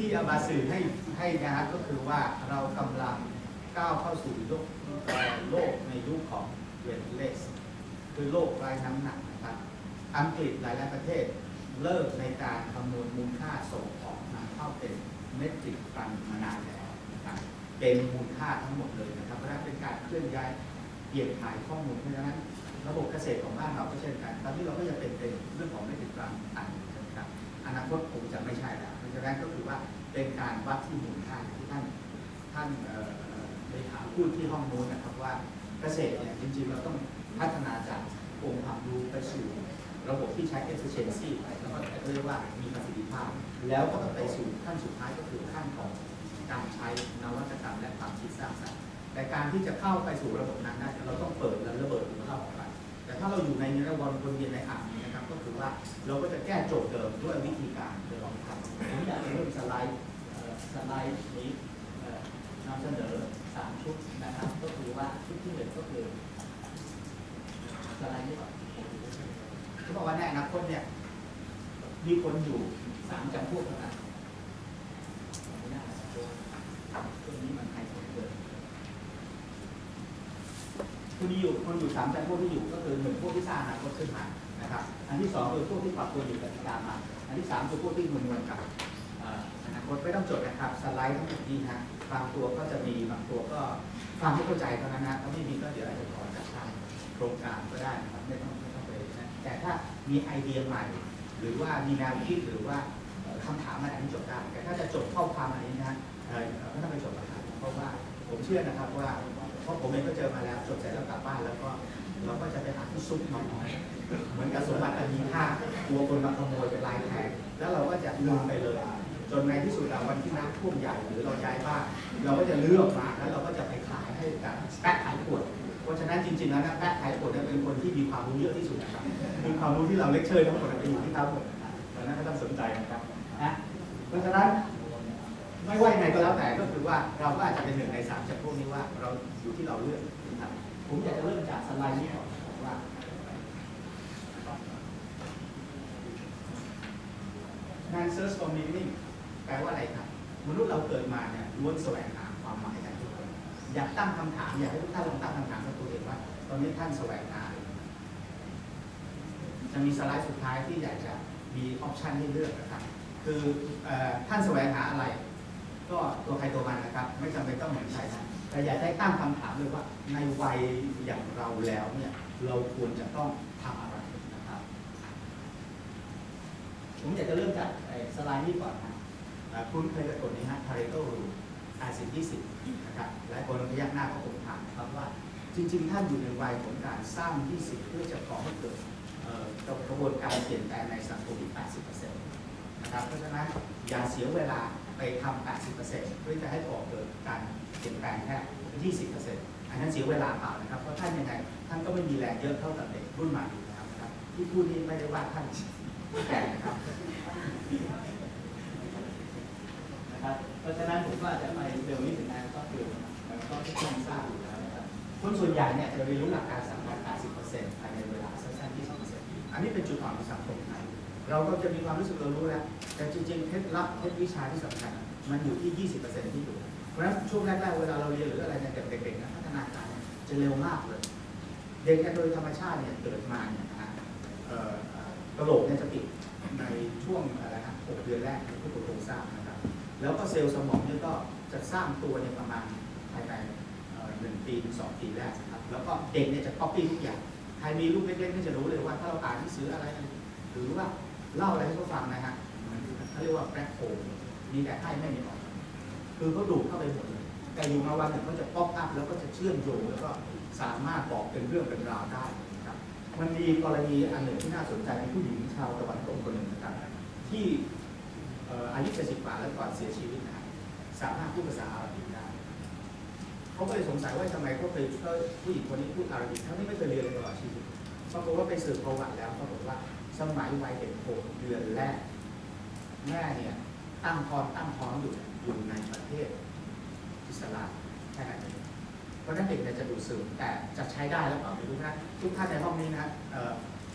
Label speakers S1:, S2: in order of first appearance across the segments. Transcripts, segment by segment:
S1: ที่เอามาสื่อให้ให้นะครับก็คือว่าเรากำลังก้าวเข้าสู่โลกโลกในยุคของเวทเลสคือโลกไร้น้ำหนักนะครับอังกฤษหลายๆประเทศเริ่มในการคำนวณมูลค่าส่งออกนำเข้าเป็นเมตริกตันมานานแล้วนะครับเป็นมูลค่าทั้งหมดเลยนะครับเพราะนั้นเป็นการเคลื่อนย้ายเปลี่ยนถ่ายข้อมูลเพราะฉะนั้น ระบบเกษตรของบ้านเราก็เช่นกัน ตอนนี้เราก็จะเป็นเป็นเรื่องของเมตริกตันตันนะครับ อนาคตคงจะไม่ใช่แล้วเพราะฉะนั้นก็คือว่าเป็นการวัดที่มูลค่าที่ท่านท่านเอ่อเลขาพูดที่ห้องนู้นนะครับว่าเกษตรเนี่ยจริงๆเราต้องพัฒนาจากองค์ความรู้ไปสู่ระบบที่ใช้ efficiency แล้วก็เรียกว่ามีประสิทธิภาพ แล้วก็ต้องไปสู่ขั้นสุดท้ายก็คือขั้นของการใช้นวัตกรรมและความคิดสร้างสรรค์แต่การที่จะเข้าไปสู่ระบบนั้นได้เราต้องเปิดและระเบิดมันเข้าออกไปแต่ถ้าเราอยู่ในระบบวนเวียนในอ่าง ว่า เราก็จะแก้โจทย์เดิมด้วยวิธีการโดยลองทำผมอยากจะเริ่มสไลด์สไลด์นี้นำเสนอสามชุดนะครับ ก็คือว่าชุดที่หนึ่งก็คือสไลด์นี้ก่อนเขาบอกว่าในอนาคตเนี่ยมีคนอยู่สามจำพวกเท่านั้นขออนุญาตนะครัวนี้มันใครคนเกิดคนที่อยู่คนอยู่สามจำพวกที่อยู่ก็คือหนึ่งพวกที่สร้างอนาคตขึ้นมา นะครับ อันที่สองคือพวกที่ปรับตัวอยู่กับกิจการมาอันที่สามคือพวกที่มันวนกับอนาคตไม่ต้องจดนะครับสไลด์ทั้งหมดนี้นะบางตัวก็จะมีบางตัวก็ฟังไม่เข้าใจเท่านั้นนะถ้าไม่มีก็เดี๋ยวอาจจะขอจากทางโครงการก็ได้นะครับไม่ต้องไม่ต้องไปนะแต่ถ้ามีไอเดียใหม่ หรือว่ามีแนวคิดหรือว่าเอ่อคำถามอะไรอันนี้จดได้แต่ถ้าจะจดข้อความอันนี้นะเอ่อไม่ต้องไปจดนะครับเพราะว่าผมเชื่อนะครับว่า ราะผมเองก็เจอมาแล้วจดเสร็จแล้วกลับบ้านแล้วก็เราก็จะไปหาที่ซุกมาหน่อยเหมือนกับสมบัติอันมีค่ากลัวคนมาขโมยเป็นลายแทงแล้วเราก็จะลืมไปเลย จนในที่สุดแล้ววันที่น้ำท่วมใหญ่หรือเราย้ายบ้านเราก็จะเลือกมาแล้วเราก็จะไปขายให้กับแป๊ะขายขวดเพราะฉะนั้นจริงๆแล้วนะแป๊ะขายขวดเนี่ยเป็นคนที่มีความรู้เยอะที่สุดนะครับมีความรู้ที่เราเลคเชอร์ทั้งหมดไปอยู่ที่เขาหมดนะครับดังนั้นก็ต้องสนใจนะครับนะเพราะฉะนั้น ไม่ว่ายังไงก็แล้วแต่ก็คือว่าเราก็อาจจะเป็นหนึ่งในสามจากพวกนี้ว่าเราอยู่ที่เราเลือกนะครับผมอยากจะเริ่มจากสไลด์นี้ก่อนนะครับว่า Man search for meaning แปลว่าอะไรครับ มนุษย์เราเกิดมาเนี่ยล้วนแสวงหาความหมายกันทุกคนอยากตั้งคำถาม อยากให้ทุกท่านลองตั้งคำถามกับตัวเองว่า ตอนนี้ท่านแสวงหา จะมีสไลด์สุดท้ายที่อยากจะมีออปชันให้เลือกนะครับ คืออท่านแสวงหาอะไร ก็ตัวใครตัวมันนะครับ ไม่จำเป็นต้องเหมือนใครนะแต่อยากให้ตั้งคำถามเลยว่า ในวัยอย่างเราแล้วเนี่ยเราควรจะต้องทำอะไรนะครับ ผมอยากจะเริ่มจากสไลด์นี้ก่อนนะคุณเคยกระกดนี้ฮะ Pareto Rule 80 20นะครับหลายคนพยักหน้าก็ผมถามนะครับว่า จริง ๆ ท่านอยู่ในวัยของการสร้าง 20 เพื่อจะก่อให้เกิดกระบวนการเปลี่ยนแปลงในสังคมอีก 80%นะครับเพราะฉะนั้นอย่าเสียเวลา ไปทำ80%เพื่อจะให้ก่อเกิดการเปลี่ยนแปลงแค่20%อันนั้นเสียเวลาเปล่านะครับ เพราะท่านยังไงท่านก็ไม่มีแรงเยอะเท่ากับเด็กรุ่นใหม่อยู่แล้วนะครับ ที่พูดนี้ไม่ได้ว่าท่านแก่นะครับนะครับ เพราะฉะนั้นผมก็อาจจะไปเร็วนิดหนึ่งนะก็คือมันก็ทุกท่านทราบอยู่แล้วนะครับคนส่วนใหญ่เนี่ยจะเรียนรู้หลักการสำคัญ80%ภายในเวลาสั้นๆ20%อันนี้เป็นจุดอ่อนของสังคมไทย เราก็จะมีความรู้สึกเรารู้แล้วแต่จริงๆเคล็ดลับเคล็ดวิชาที่สำคัญ มันอยู่ที่ 20%ที่อยู่ เพราะฉะนั้นช่วงแรกๆเวลาเราเรียนหรืออะไรเนี่ยเด็กๆนะพัฒนาการจะเร็วมากเลย เด็กเนี่ยโดยธรรมชาติเนี่ยเกิดมาเนี่ยนะฮะกระโหลกเนี่ยจะปิดในช่วงอะไรนะ6เดือนแรกที่ผู้ปกครองทราบนะครับ แล้วก็เซลล์สมองเนี่ยก็จะสร้างตัวเนี่ยประมาณภายในหนึ่งปีถึงสองปีแรกนะครับ แล้วก็เด็กเนี่ยจะก๊อปปี้ทุกอย่าง ใครมีลูกเล็กๆก็จะรู้เลยว่าถ้าเราอ่านหนังสืออะไร หรือว่า เล่าอะไรให้เขาฟังนะฮะเขาเรียกว่าแบล็คโฮลมีแต่ให้ไม่มีออกคือเขาดูดเข้าไปหมดเลยแต่อยู่มาวันหนึ่งเขาจะป๊อปอัพแล้วก็จะเชื่อมโยงแล้วก็สามารถบอกเป็นเรื่องเป็นราวได้นะครับ มันมีกรณีอันหนึ่งที่น่าสนใจมีผู้หญิงชาวตะวันตกคนหนึ่งนะครับที่อ่อายุ70กว่าแล้วก่อนเสียชีวิตนะสามารถพูดภาษาอาหรับิกได้เขาก็เลยสงสัยว่าทำไมเขาเคยผู้หญิงคนนี้พูดอาหรับิกทั้งที่ไม่เคยเรียนเลยตลอดชีวิต ปรากฏว่าไปสืบประวัติแล้วปรากฏว่าสมัยวัยเด็กโขเดือนแรก แม่เนี่ยตั้งท้องตั้งท้องอยู่อยู่ในประเทศอิสลามแค่นั้นเองเพราะนั้นเด็กเนี่ยจะดูดซึมแต่จะใช้ได้หรือเปล่าไม่รู้นะทุกท่านในห้องนี้นะเออ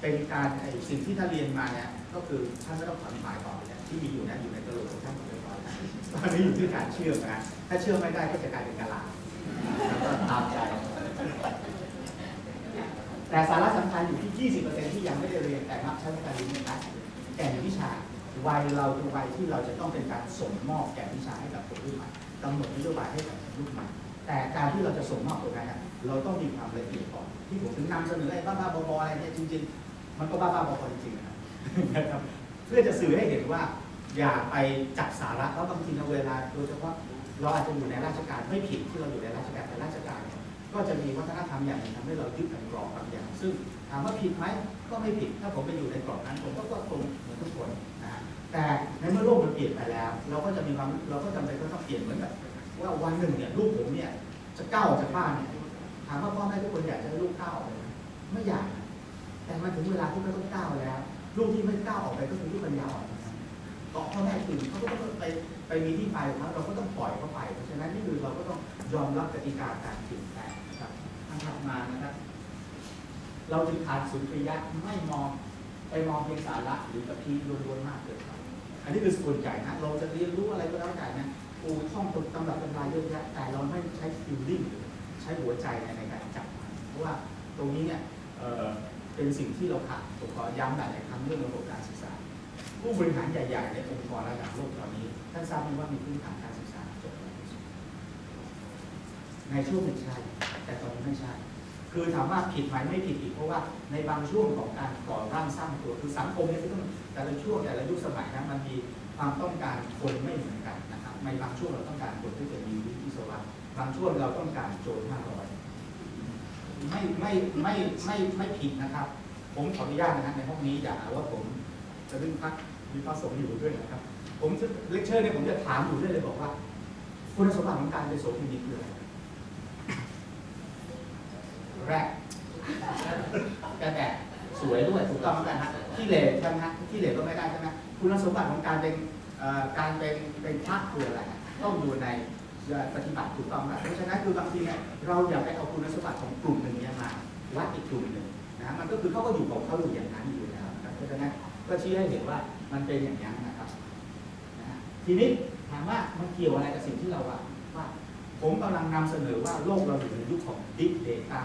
S1: เป็นการไอสิ่งที่ท่านเรียนมาเนี่ยก็คือท่านไม่ต้องถอนหมายต่อไปแล้วที่มีอยู่นั้นอยู่ในกระโหลกของท่านหมดเรียบร้อยแล้วตอนนี้อยู่ที่การเชื่อมนะถ้าเชื่อมไม่ได้ก็จะกลายเป็นกะลาแล้วก็ตามใจ แต่สาระสำคัญอยู่ที่ 20%ที่ยังไม่ได้เรียนแต่มักใช้การเรียนนะครับแก่นวิชาวัยเราคือวัยที่เราจะต้องเป็นการส่งมอบแก่นวิชาให้กับคนรุ่นใหม่กำหนดนโยบายให้กับคนรุ่นใหม่แต่การที่เราจะส่งมอบตรงนั้นเราต้องมีความละเอียดก่อนที่ผมถึงนำเสนอไอ้บ้าๆบอๆอะไรเนี่ยจริง ๆ มันก็บ้าๆบอๆจริงๆนะครับนะครับเพื่อจะสื่อให้เห็นว่าอย่าไปจับสาระเพราะบางทีในเวลาโดยเฉพาะเราอาจจะอยู่ในราชการไม่ผิดที่เราอยู่ในราชการแต่ราชการเนี่ย ก็จะมีวัฒนธรรมอย่างหนึ่งทำให้เรายึดกับกรอบบางอย่าง ซึ่งถามว่าผิดไหมก็ไม่ผิด ถ้าผมไปอยู่ในกรอบนั้นผมก็ก็คงเหมือนทุกคนนะแต่ในเมื่อโลกมันเปลี่ยนไปแล้ว เราก็จะมีความเราก็จำเป็นต้องเปลี่ยนเหมือนแบบว่าวันหนึ่งเนี่ยลูกผมเนี่ยจะก้าวออกจากบ้านเนี่ยถามว่าพ่อแม่ทุกคนอยากจะให้ลูกก้าวออกไปไหมไม่อยาก แต่มันถึงเวลาที่เขาต้องก้าวแล้ว ลูกที่ไม่ก้าวออกไปก็คือลูกปัญญาอ่อนนะครับ เกาะพ่ อื่นเขาก็ต้องไปไปมีที่ไปของเขาเราก็ต้องปล่อยเขาไป เพราะฉะนั้นนี่คือเราก็ต้องยอมรับกติกาการเปลี่ยนแปลงนะครับทางถัดมานะครับ เราจึงขาดสุนทรียะไม่มองไปมองเพียงสาระหรือกับที่ล้วนๆมากเกินไปอันนี้คือส่วนใหญ่นะเราจะเรียนรู้อะไรก็แล้วแต่นะโอ้ท่องตตำรับตำราเยอะแยะแต่เราไม่ใช้ฟิลลิ่งใช้หัวใจในการจับมันเพราะว่าตรงนี้เนี่ยเอ่อเป็นสิ่งที่เราขาดผมขอย้ำหลายๆครั้งเรื่องระบบการศึกษา ผู้บริหารใหญ่ๆในองค์กรระดับโลกตอนนี้ท่านทราบไหมว่ามีพื้นฐานการศึกษาจบแล้วในช่วงหนึ่งใช่แต่ตอนนี้ไม่ใช่ คือถามว่าผิดไหมไม่ผิดอีกเพราะว่าในบางช่วงของการก่อร่างสร้างตัวคือสังคมเนี่ยต้องแต่ละช่วงแต่ละยุคสมัยนะมันมีความต้องการคนไม่เหมือนกันนะครับในบางช่วงเราต้องการคนที่จะมีวิทยาศาสตร์บางช่วงเราต้องการโจทย์ห้าร้อยไม่ไม่ไม่ไม่ไม่ผิดนะครับ ผมขออนุญาตนะครับในห้องนี้อย่าว่าผม จะดึงพักมีพระสงฆ์อยู่ด้วยนะครับ ผมจะเลคเชอร์เนี่ยผมจะถามอยู่ด้วยเลยบอกว่า คุณสมบัติของการเป็นโสเภณีคืออะไรแรกกระแดดสวยด้วยถูกต้องไหมฮะที่เหล่ใช่ไหมฮะที่เหล่ก็ไม่ได้ใช่ไหมคุณสมบัติของการเป็นการเป็นเป็นพระคืออะไรต้องอยู่ในปฏิบัติถูกต้องไหมเพราะฉะนั้นคือบางทีเนี่ยเราอย่าไปเอาคุณสมบัติของกลุ่มหนึ่งเนี้มาวัดอีกกลุ่มหนึ่งนะมันก็คือเขาก็อยู่ของเขาอยู่อย่างนั้นอยู่แล้วนะเพราะฉะนั้น ก็ชี้ให้เห็นว่ามันเป็นอย่างนี้นนะครับนะทีนี้ถามว่ามันเกี่ยวอะไรกับสิ่งที่เราว่าว่า ผมกำลังนำเสนอว่าโลกเราอยู่ในยุคของ Big Data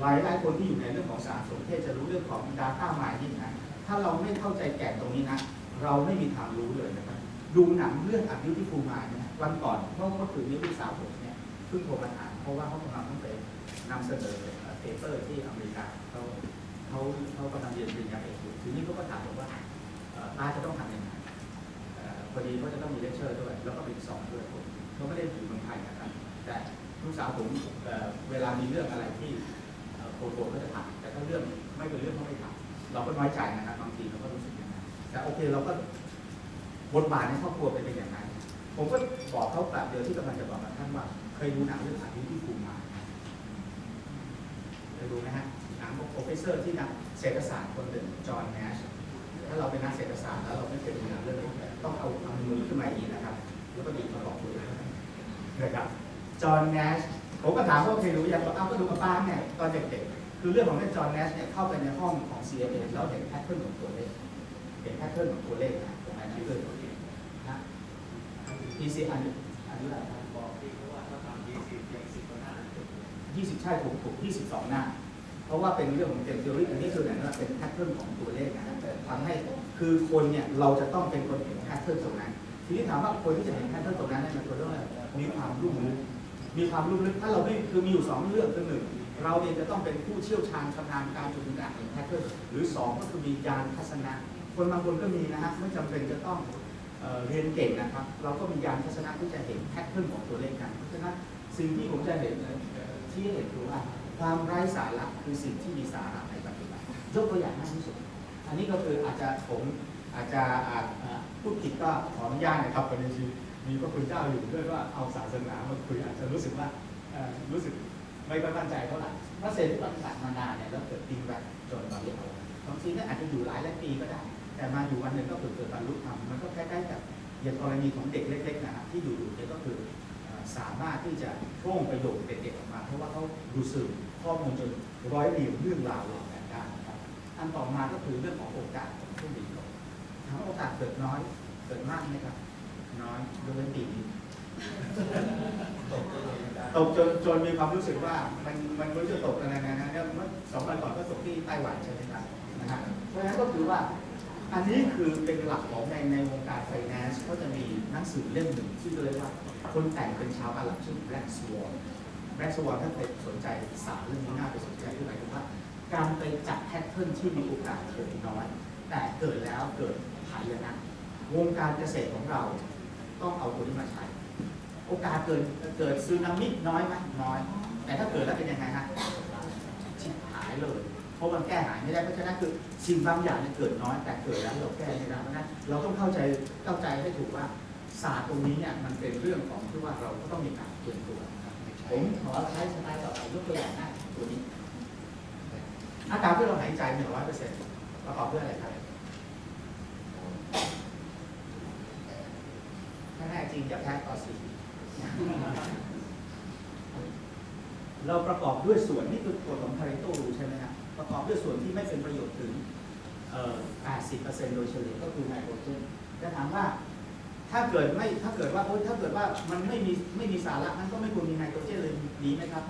S1: หลายหลายคนที่อยู่ในเรื่องของสารสนเทศจะรู้เรื่องของ Data Mining นะถ้าเราไม่เข้าใจแก่นตรงนี้นะเราไม่มีทางรู้เลยนะครับ ดูหนังเรื่องอั u ิ t i f u l Mind นะวันก่อนเมื่อเมื่อคืนนี้พี่สาวผมเนี่ยเพิ่งโทรมาถามเพราะว่าเขากำลังต้องไปนำเสนอเปเปอร์ที่อเมริกาเขา เขาเขากำลังเรียนปริญญาเอกอยู่ทีนี้เขาก็ถามผมว่าเอ่อป้าจะต้องทำยังไงพอดีเขาจะต้องมีเลคเชอร์ด้วย แล้วก็เป็นสอนด้วยผมเขาไม่ได้อยู่เมืองไทยนะครับ แต่ลูกสาวผมเวลามีเรื่องอะไรที่โปรโมทก็จะทำแต่ถ้าเรื่องไม่เป็นเรื่องเขาไม่ทำเราก็น้อยใจนะครับบางทีเราก็รู้สึกอย่างนั้นแต่โอเคเราก็บทบาทในครอบครัวเป็นอย่างนั้นผมก็บอกเขาแบบเดียวที่กำลังจะบอกกับท่านว่า เคยดูหนังเรื่องอายุที่ภูมิมาเคยดูไหมฮะ นังของโปรเฟสเซอร์ที่นักเศรษฐศาสตร์คนหนึ่งจอห์นแนชถ้าเราเป็นนักเศรษฐศาสตร์แล้วเราไม่เคยดูหนังเรื่องนี้ต้องเอาเอามือขึ้นมาอย่างนี้นะครับ แล้วก็ดีมาบอกตัวเองนะครับจอห์นแนชผมก็ถามว่าเคยรู้ยังว่าเอาก็ดูกับป้าเนี่ยตอนเด็กๆคือเรื่องของเรื่องจอห์นแนชเนี่ยเข้าไปในห้องของ CNN แล้วเห็นแพทเทิร์นของตัวเลขเห็นแพทเทิร์นของตัวเลขนะตรงนั้นคือเรื่องของตัวเลขนะ PC อันอันนี้อะไรครับ
S2: บอกที่เขาว่าถ้าทำยี่สิบอย่างสิบก็น่าจะจบ
S1: ยี่สิบใช่ถูกถูกยี่สิบสองหน้า ราะว่าเป็นเรื่องของเกม t ท o รีอันนี้คือเนี่ยเป็นแพทเทิร์นของตัวเลขนะฮะแต่ทำให้คือคนเนี่ยเราจะต้องเป็นคนเห็นแพทเทิร์นตรงนั้น ทีนี้ถามว่าคนที่จะเห็นแพทเทิร์นตรงนั้นเนี่ยมันควรต้องมีความรุ่มลึกมีความรุ่มลึกถ้าเราไม่คือมีอยู่สองเรื่องคือหนึ่งเราเองจะต้องเป็นผู้เชี่ยวชาญชำนาญการจนถึงการเห็นแพทเทิร์นหรือสองก็คือมียานทัศนะ คนบางคนก็มีนะฮะไม่จำเป็นจะต้องเออเรียนเก่งนะครับ เราก็มียานทัศนะที่จะเห็นแพทเทิร์นของตัวเลขกันเพราะฉะนั้นสิ่งที่ผมจะเห็นที่เห็นคือว่า ความไร้สาระคือสิ่งที่มีสาระในปัจจุบันยกตัวอย่างง่ายที่สุด อันนี้ก็คืออาจจะผมอาจจะอาจพูดผิดก็ขออนุญาตนะครับประเด็นคือมีพระคุณเจ้าอยู่ด้วยว่าเอาศาสนามาคุยอาจจะรู้สึกว่ารู้สึกไม่ค่อยมั่นใจเท่าไหร่พระเศรษฐปฏิบัติมานานเนี่ยแล้วเกิดติงแบบจนตอนนี้เอาบางทีก็อาจจะอยู่หลายหลายปีก็ได้ แต่มาอยู่วันหนึ่งก็เกิดเกิดบรรลุธรรมมันก็คล้ๆกับอย่างกรณีของเด็กเล็กๆนะครับที่อยู่ๆเนี่ยก็คือ สามารถที่จะโพร่งประโยคเด็ดๆออกมา เพราะว่าเขาดูสืบข้อมูลจนร้อยเรียงเรื่องราวเหล่านั้นได้นะครับ อันต่อมาก็คือเรื่องของโอกาสของผู้มีถามว่าโอกาสเกิดน้อยเกิดมากไหมครับน้อยยกเว้นปีนี้
S2: ตกตัวเองได้
S1: ตกจนจนมีความรู้สึกว่ามันมันรู้จะตกอะไรนะนะเมื่อสองวันก่อนก็ตกที่ไต้หวันใช่ไหมครับนะฮะเพราะฉะนั้นก็คือว่า อันนี้คือเป็นหลักของในในวงการไฟแนนซ์ก็จะมีหนังสือเล่มหนึ่งที่เรียกว่า คนแต่งเป็นชาวอาหรับชื่อแบล็กสวอนแบล็กสวอนถ้าใครสนใจศารเรื่องนี้น่าไปสนใจคือหมายถึงว่า การไปจับแพทเทิร์นที่มีโอกาสเกิดน้อย แต่เกิดแล้วเกิดหายนะวงการเกษตรของเราต้องเอาตัวนี้มาใช้ โอกาสเกิดเกิดซึนามิน้อยไหมน้อย แต่ถ้าเกิดแล้วเป็นยังไงฮะ เลยเพราะมันแก้หายไม่ได้เพราะฉะนั้นคือสิ่งบางอย่างเนี่ยเกิดน้อยแต่เกิดแล้วเราแก้ไม่ได้เพราะฉะนั้นเราต้องเข้าใจเข้าใจให้ถูกว่าศาสตร์ตรงนี้เนี่ยมันเป็นเรื่องของที่ว่าเราก็ต้องมีการเตรียมตัวนะครับผมขอใช้สไลด์ต่อไปยกตัวอย่างหน้าตัวนี้อากาศที่เราหายใจหนึ่งร้อยเปอร์เซ็นต์ประกอบด้วยอะไรครับถ้าแน่จริงอย่าแพ้ต่อสีเราประกอบด้วยส่วนนี่คือกฎของพาเรโตรู้ใช่ไหมครับ ประกอบด้วยส่วนที่ไม่เป็นประโยชน์ถึง 80%โดยเฉลี่ยก็คือไนโตรเจนจะถามว่าถ้าเกิดไม่ถ้าเกิดว่าโอ๊ยถ้าเกิดว่ามันไม่มีไม่มีสาระมันก็ไม่ควรมีไนโตรเจนเลยดีไหมครับ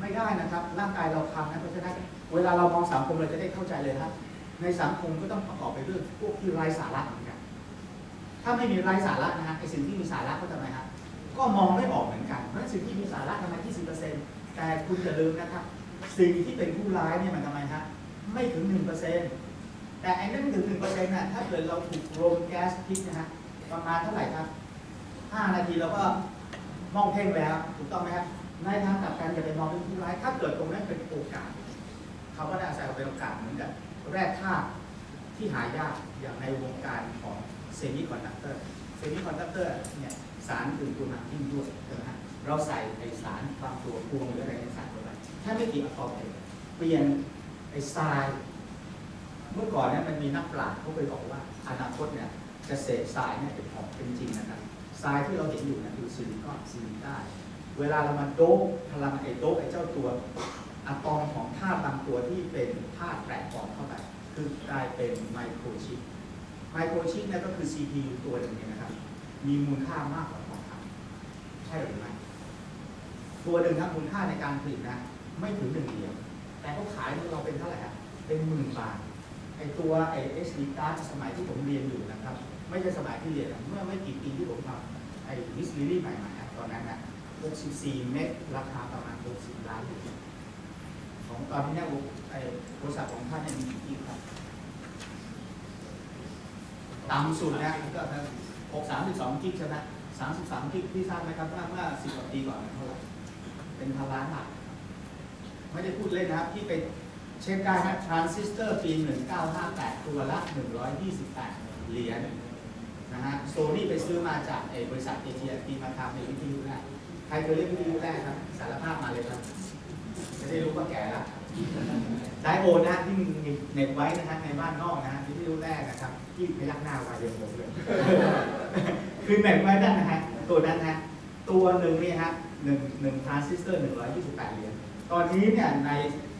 S1: ไม่ได้นะครับ ร่างกายเราทำนะเพราะฉะนั้นเวลาเรามองสังคมเราจะได้เข้าใจเลยครับในสังคมก็ต้องประกอบไปด้วยพวกที่ไร้สาระเหมือนกันถ้าไม่มีไร้สาระนะฮะไอสิ่งที่มีสาระก็ทำไมครับก็มองไม่ออกเหมือนกันเพราะสิ่งที่มีสาระทำไมที่สิบเปร์เซ็นต์แต่คุณอย่าลืมนะครับ สิ่งที่เป็นผู้ร้ายเนี่ยมันทำไมฮะไม่ถึงหนึ่งเปอร์เซ็นต์แต่ไอ้นั่นถึงหนึ่งเปอร์เซ็นต์น่ะถ้าเกิดเราถูกลมแก๊สพิษนะฮะประมาณเท่าไหร่ครับห้านาทีเราก็มองเพ่งแล้ว ถูกต้องไหมครับในทางกลับกันอย่าไปมองเป็นผู้ร้าย ถ้าเกิดตรงนั้นเป็นโอกาส เขาก็ได้อาศัยว่าเป็นโอกาสเหมือนกับแร่ธาตุที่หายากอย่างในวงการของเซมิคอนดักเตอร์เซมิคอนดักเตอร์เนี่ยสารอื่นตัวหนักยิ่งด้วยใช่ไหมฮะเราใส่ไอสารบางตัวพวงหรืออะไรในสารตัว ค่ไม่กี่อะตอมเองเปลี่ยนไอทราย เมื่อก่อนเนี่ยมันมีนักปราชญ์เขาเคยบอกว่า อนาคตเนี่ยจะเสกทรายเนี่ยเป็นของเป็นจริงนะครับทรายที่เราเห็นอยู่เนี่ยคือซิลิคอนซิลิก้าเวลาเรามาโดบพลังไอโดบไอเจ้าตัวอะตอมของธาตุบางตัวที่เป็นธาตุแปลกปลอมเข้าไป คือกลายเป็นไมโครชิปไมโครชิปเนี่ยก็คือ CPU ตัวหนึ่งเนี่ยนะครับ มีมูลค่ามากกว่าทองคำใช่หรือไม่ตัวหนึ่งครับมูลค่าในการผลิตนะ ไม่ถึงหนึ่งเหรียญแต่เขาขายเราเป็นเท่าไหร่ครับเป็นหมื่นบาทไอตัวไอ SD card สมัยที่ผมเรียนอยู่นะครับ ไม่ใช่สมัยที่เรียนเมื่อไม่กี่ปีที่ผมทำไอวิสลิลี่ใหม่ๆนะตอนนั้นนะ64 เมกราคาประมาณ 60 ล้านเหรียญของตอนนี้เนี่ยไอ้บริษัทของท่านเนี่ยมีกี่ที่ครับต่ำสุดนะก็หกสามสิบสองกิกใช่ไหมสามสิบสามกิกพี่ทราบไหมครับว่าเมื่อสิบกว่าปีก่อนเท่าไหร่เป็นพันล้านบาท ไม่ได้พูดเล่นนะครับที่ไปเช็คได้นะทรานซิสเตอร์ปีหนึ่งเก้าห้าแปดตัวละหนึ่งร้อยยี่สิบแปดเหรียญนะฮะโซนี่ไปซื้อมาจากไอ้บริษัทเอเชียปีมาทำในวิทยุแรกใครเคยเล่นวิทยุแรกครับ สารภาพมาเลยครับ จะได้รู้ว่าแก่ล้วไดโอนะฮะที่มีเน็ตไว้นะฮะในบ้านนอกนะฮะที่รู้แรกนะครับ ที่พยักหน้าไว้เดียวผมเลยคือเน็ตไว้นั่นนะฮะตัวนั้นนะฮะตัวหนึ่งนี่ฮะหนึ่งหนึ่งทรานซิสเตอร์หนึ่งร้อยยี่สิบแปดเหรียญ ตอนนี้เนี่ยใน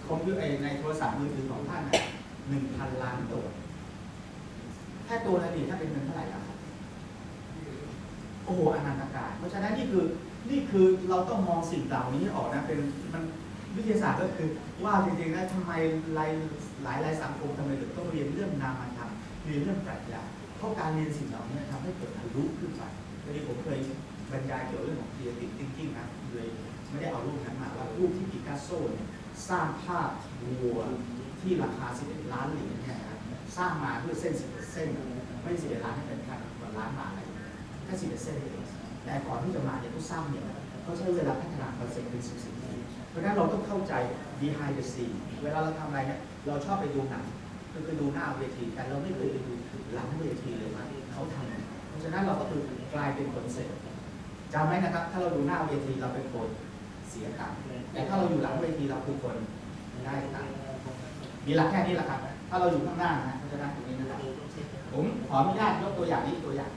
S1: คอมพิวเตอร์ในโทรศัพท์มือถือของท่านหนึ่งพันล้านตัวแค่ตัวละนี่ถ้าเป็นเงินเท่าไหร่ล่ะครับโอ้โหอนันตการเพราะฉะนั้นนี่คือนี่คือเราต้องมองสิ่งเหล่านี้ออกนะเป็นมันวิทยาศาสตร์ก็คือว่าจริงๆแล้วทำไมหลายหลายหลายสังคมทำไมถึงต้องเรียนเรื่องนามธรรมเรียนเรื่องปรัชญาเพราะการเรียนสิ่งเหล่านี้ทำให้เกิดอารุขึ้นไปวันนี้ผมเคยบรรยายเกี่ยวกับเรื่องของ creative thinking นะเลย ไม่ได้เอารูปนั้นมาว่ารูปที่ปิกัสโซเนี่ยสร้างภาพวัวที่ราคา 11 ล้านเหรียญเนี่ยนะครับสร้างมาด้วยเส้น 11 เส้น ไม่ใช่11ล้านให้เป็นพันกว่าล้านบาทอะไรแค่สิบเปอร์เซ็นเองแต่ก่อนที่จะมาเนี่ยเขาสร้างเนี่ยเขาใช้เวลาพัฒนาคอนเซ็ปต์เป็นสิบสิบปีเพราะฉะนั้นเราต้องเข้าใจ behind the scene เวลาเราทำอะไรเนี่ยเราชอบไปดูหนังคือไปดูหน้าเวที แต่เราไม่เคยไปดูหลังเวทีเลยว่าเขาทำเพราะฉะนั้นเราก็คือกลายเป็นคนเสร็จจำไว้นะครับ ถ้าเราดูหน้าเวทีเราเป็นคน เสียตังค์แต่ถ้าเราอยู่หลังเวทีเราคือคนได้ตังค์มีหลักแค่นี้แหละครับ ถ้าเราอยู่ข้างหน้านะฮะเพราะฉะนั้นตรงนี้นะครับผมขออนุญาตยกตัวอย่างนี้ตัวอย่าง